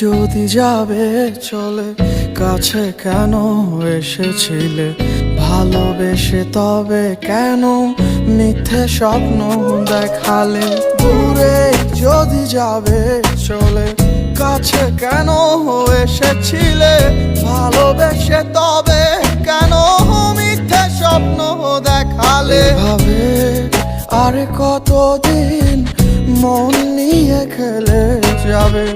যদি যাবে চলে, কাছে কেন এসেছিলে? ভালোবেসে তবে কেন মিথ্যে স্বপ্ন দেখালে? দূরে যদি যাবে চলে, কাছে কেন এসেছিলে? ভালোবেসে তবে কেন মিথ্যে স্বপ্ন দেখালে? ভাবে আরে কতদিন মন নিয়ে খেলে যাবে?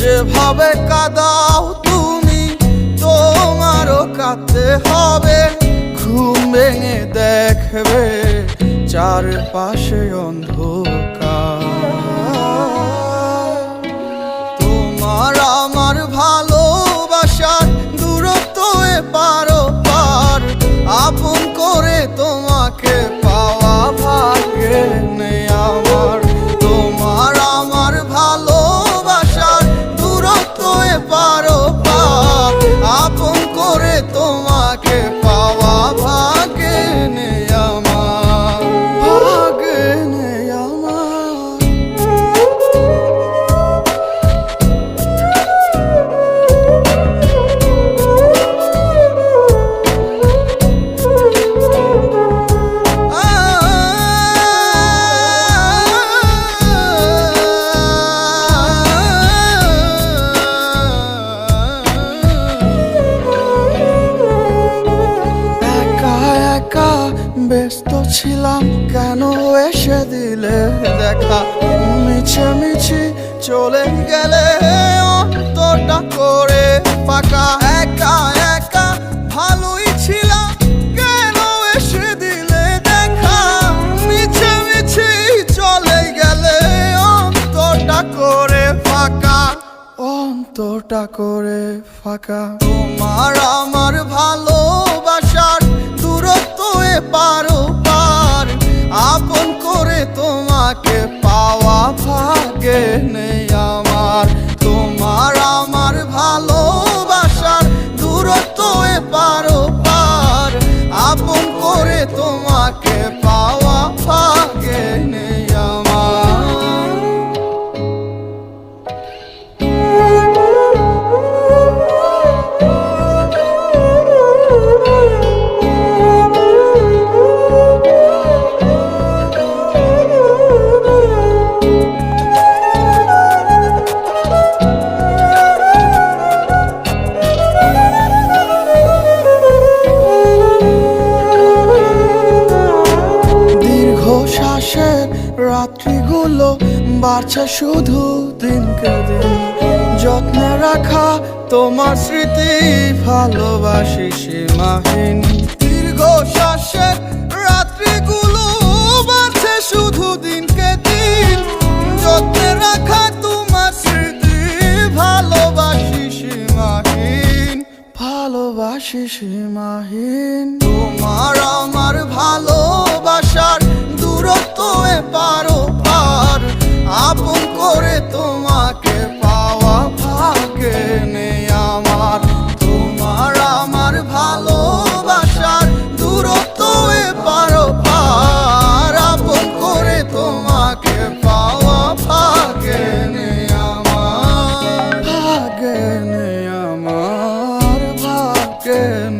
যেভাবে কাদাও তুমি তোমারও কাঁদতে হবে। ঘুম ভেঙে দেখবে চারপাশে অন্ধকার। পাওয়া ভাগ্যে নেই। একা ব্যস্ত ছিলাম কেন এসে দিলে দেখা? মিছে মিছি চলে গেলে অন্তটা করে ফাঁকা। একা একা ভালোই ছিলাম কেন এসে দিলে দেখা? মিছে চলে গেলে অন্তটা করে ফাঁকা। অন্তটা করে ফাঁকা। তোমার আমার পারো পার শ্বাসের রাত্রিগুলো বাড়ছে শুধু দিনকে দিন। যত্নে রাখা তোমার স্মৃতি, ভালোবাসি সীমাহীন। দীর্ঘ শ্বাসের রাত্রিগুলো বাড়ছে শুধু দিন দিন। যত্নে রাখা তোমার স্মৃতি, ভালোবাসি সীমাহীন। ভালোবাসি সীমাহীন। তোমার আমার ভালো que